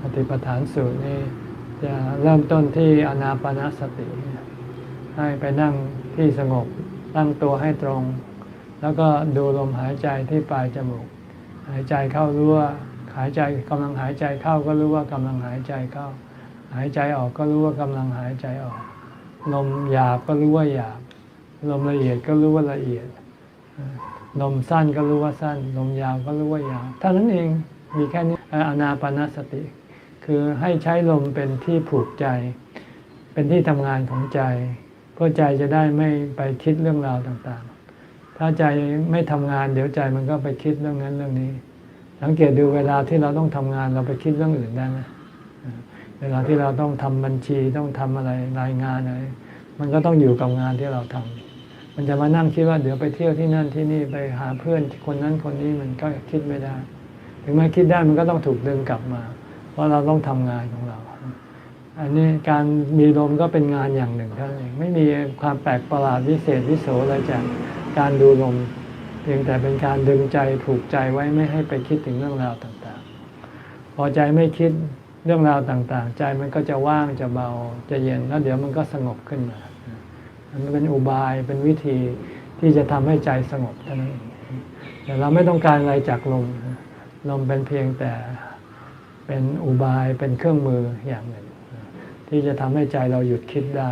ปฏิปทานสูตรนี่จะเริ่มต้นที่อนาปานสติ ให้ไปนั่งที่สงบตั้งตัวให้ตรง แล้วก็ดูลมหายใจที่ปลายจมูก หายใจเข้ารู้ว่าหายใจกำลังหายใจเข้าก็รู้ว่ากำลังหายใจเข้า หายใจออกก็รู้ว่ากำลังหายใจออก ลมหยาบก็รู้ว่าหยาบ ลมละเอียดก็รู้ว่าละเอียด ลมสั้นก็รู้ว่าสั้น ลมยาวก็รู้ว่ายาวเท่านั้นเองมีแค่นี้อนาปานสติ คือให้ใช้ลมเป็นที่ผูกใจ เป็นที่ทำงานของใจ เพื่อใจจะได้ไม่ไปคิดเรื่องราวต่างๆ ถ้าใจไม่ทำงานเดี๋ยวใจมันก็ไปคิดเรื่องนั้นเรื่องนี้ สังเกตดูเวลาที่เราต้องทำงานเราไปคิดเรื่องอื่นได้ไหมเวลาที่เราต้องทำบัญชีต้องทำอะไรรายงานอะไรมันก็ต้องอยู่กับงานที่เราทำมันจะมานั่งคิดว่าเดี๋ยวไปเที่ยวที่นั่นที่นี่ไปหาเพื่อนคนนั้นคนนี้มันก็คิดไม่ได้ ถึงแม้คิดได้มันก็ต้องถูกดึงกลับมา ราะเราต้องทำงานของเรา อันนี้การมีลมก็เป็นงานอย่างหนึ่งเท่านั้นเองไม่มีความแปลกประหลาดวิเศษวิโสอะไรจากการดูลมเพียงแต่เป็นการดึงใจผูกใจไว้ไม่ให้ไปคิดถึงเรื่องราวต่างๆ พอใจไม่คิดเรื่องราวต่างๆ ใจมันก็จะว่างจะเบาจะเย็นแล้วเดี๋ยวมันก็สงบขึ้นมามันเป็นอุบายเป็นวิธีที่จะทำให้ใจสงบเท่านั้นแต่เราไม่ต้องการอะไรจากลมลมเป็นเพียงแต่ เป็นอุบายเป็นเครื่องมืออย่างหนึ่ง ที่จะทำให้ใจเราหยุดคิดได้